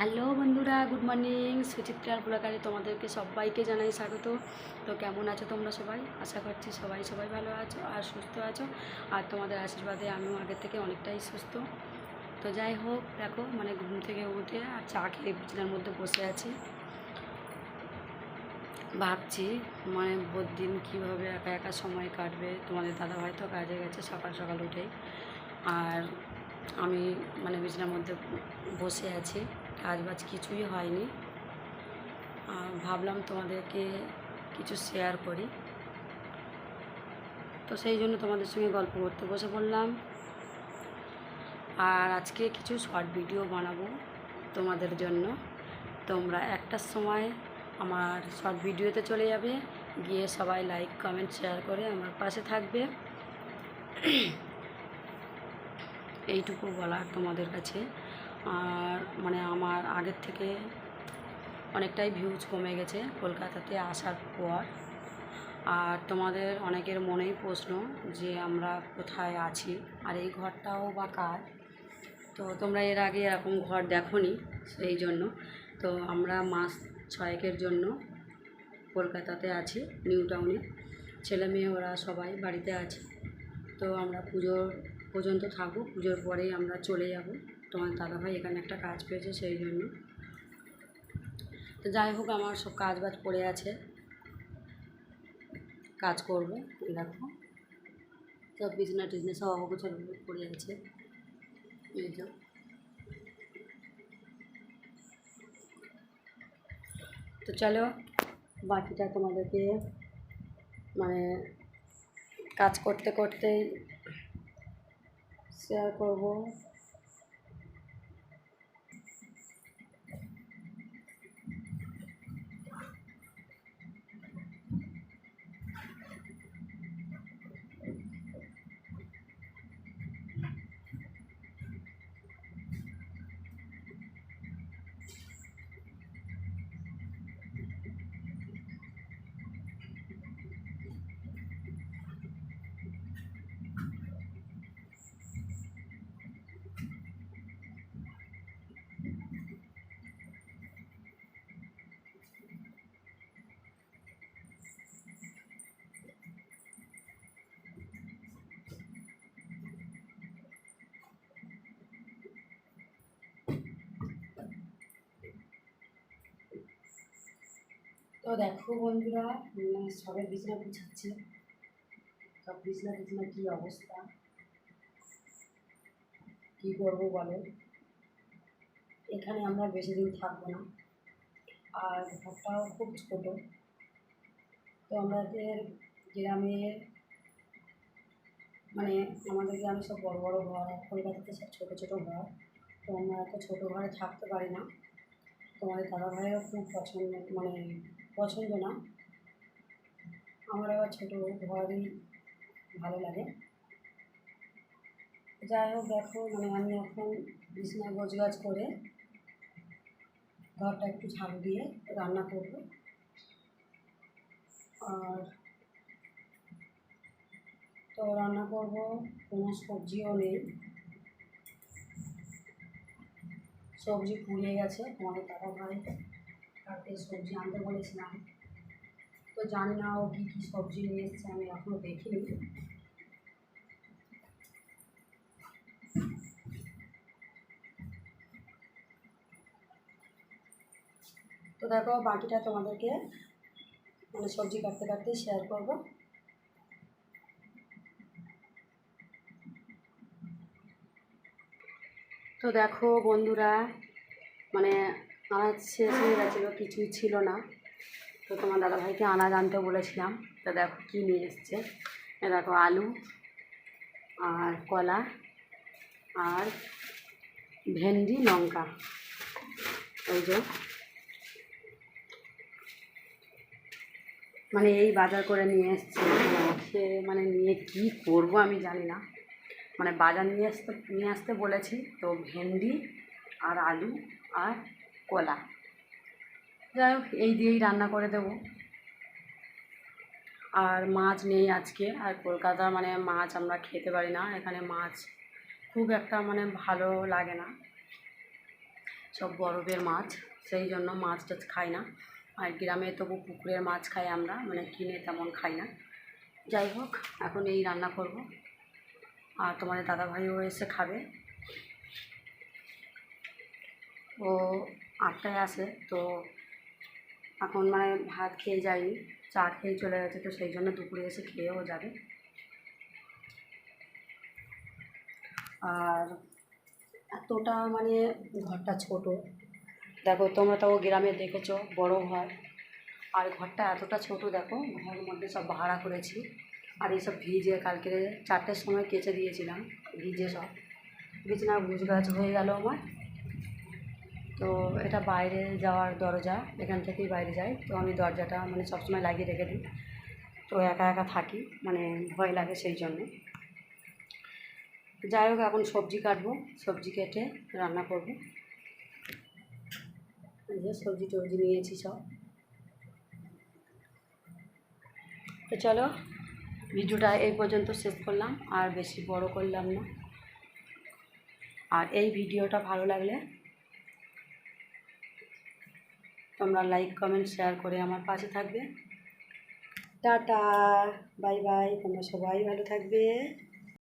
Hello বন্ধুরা, good morning. সুচিত্রার ব্লগারে তোমাদেরকে সবাইকে জানাই স্বাগত। তো কেমন আছো তোমরা সবাই? আশা করছি সবাই সবাই ভালো আছো আর সুস্থ আছো। আর তোমাদের আশীর্বাদে আমিও আগের থেকে অনেকটাই সুস্থ। তো যাই হোক, দেখো মানে ঘুম থেকে উঠে আর চা খেয়ে বিছানার মধ্যে বসে আছি। ভাবছি মানে দিন কীভাবে একা একা সময় কাটবে? তোমাদের দাদা হয়তো কাজে গেছে সকাল সকাল উঠেই। আর আমি মানে বিছানার মধ্যে বসে আছি। কাজ বাজ কিছুই হয়নি। আর ভাবলাম তোমাদেরকে কিছু শেয়ার করি। তো সেই জন্য তোমাদের সঙ্গে গল্প করতে বসে পড়লাম। আর আজকে কিছু শর্ট ভিডিও বানাবো তোমাদের জন্য। তোমরা একটার সময় আমার শর্ট ভিডিওতে চলে যাবে। গিয়ে সবাই লাইক কমেন্ট শেয়ার করে আমার পাশে থাকবে। এইটুকু বলার তোমাদের কাছে। আর মানে আমার আগের থেকে অনেকটাই ভিউজ কমে গেছে কলকাতাতে আসার পর। আর তোমাদের অনেকের মনেই প্রশ্ন যে আমরা কোথায় আছি, আর এই ঘরটাও বা কার? তো তোমরা এর আগে এরকম ঘর দেখোনি সেই জন্য। তো আমরা মাস ছয়েকের জন্য কলকাতাতে আছি, নিউ টাউনে। ছেলে মেয়ে ওরা সবাই বাড়িতে আছে। তো আমরা পুজোর পর্যন্ত থাকব পুজোর পরেই আমরা চলে যাব। তোমার দাদাভাই এখানে একটা কাজ পেয়েছে সেই জন্য। তো যাই হোক, আমার সব কাজ বাজ পড়ে আছে। কাজ করব, দেখো। সব বিছনা টিজনা সব অগোছালো পড়ে আছে। তো চলো, বাকিটা তোমাদেরকে মানে কাজ করতে করতেই শেয়ার করব। তো দেখো বন্ধুরা সবের বিছানা গুছাচ্ছি। সব বিছনা টিছনা কী অবস্থা? কী করব বলো? এখানে আমরা বেশি দিন থাকব না। আর ঘরটাও খুব ছোট। তো আমাদের গ্রামে মানে আমাদের গ্রামে সব বড় বড় ঘর কলকাতাতে সব ছোটো ছোটো ঘর। তো আমরা এত ছোটো ঘরে থাকতে পারি না। তোমাদের দাদাভাইও খুব পছন্দ মানে পছন্দ না। আমার আবার ছোটো ঘরই ভালো লাগে। যাই হোক, দেখো মানে আমি এখন বিছনা গোছগাছ করে ঘরটা একটু ঝাড়ু দিয়ে রান্না করব। আর তো রান্না করব, কোনো সবজিও নেই। সবজি পুড়িয়ে গেছে তোমাদের দাদা ভাই কালকে সবজি আনতে বলেছিলাম। তো জানি না ও কী কী সবজি নিয়ে এসছে, আমি এখনও দেখিনি। তো দেখো, বাকিটা তোমাদেরকে মানে সবজি কাটতে কাটতে শেয়ার করব। তো দেখো বন্ধুরা মানে আনাজ শেষ হয়ে গেছিল, কিছুই ছিল না। তো তোমার দাদাভাইকে আনাজ আনতে বলেছিলাম, তো দেখো কী নিয়ে এসছে। দেখো আলু, আর কলা, আর ভেন্ডি, লঙ্কা। ওই যে। মানে এই বাজার করে নিয়ে এসছে। সে মানে নিয়ে কি করব আমি জানি না। মানে বাজার নিয়ে আসতে নিয়ে আসতে বলেছি, তো ভেন্ডি আর আলু আর কলা। যাই হোক, এই দিয়েই রান্না করে দেবো। আর মাছ নেই আজকে, আর কলকাতা মানে মাছ আমরা খেতে পারি না। এখানে মাছ খুব একটা মানে ভালো লাগে না। সব বরফের মাছ, সেই জন্য মাছ টাছ খাই না। আর গ্রামে তবু পুকুরের মাছ খাই আমরা মানে কিনে তেমন খাই না। যাই হোক, এখন এই রান্না করব। আর তোমাদের দাদাভাইও এসে খাবে। ও আটটায় আসে, তো এখন মানে ভাত খেয়ে যায়নি, চা খেয়ে চলে গেছে, তো সেই জন্য দুপুরে এসে খেয়েও যাবে। আর এতটা মানে ঘরটা ছোট। দেখো, তোমরা তো গ্রামে দেখেছ, বড় ঘর। আর ঘরটা এতটা ছোট, দেখো, ঘরের মধ্যে সব ভাড়া করেছি। আর এইসব ভিজে, কালকে চারটের সময় কেচে দিয়েছিলাম, ভিজে সব। বিছানা গুছ গাছ হয়ে গেল আমার। তো এটা বাইরে যাওয়ার দরজা, এখান থেকেই বাইরে যাই। তো আমি দরজাটা মানে সবসময় লাগিয়ে রেখে দিই। তো একা একা থাকি মানে ভয় লাগে সেই জন্য। যাই হোক, এখন সবজি কাটবো, সবজি কেটে রান্না করব। সবজি টবজি নিয়েছি সব। তো চলো, ভিডিওটা এই পর্যন্ত শেষ করলাম, আর বেশি বড় করলাম না। আর এই ভিডিওটা ভালো লাগলে তোমরা লাইক কমেন্ট শেয়ার করে আমার পাশে থাকবে। টাটা বাই বাই তোমরা সবাই ভালো থাকবে।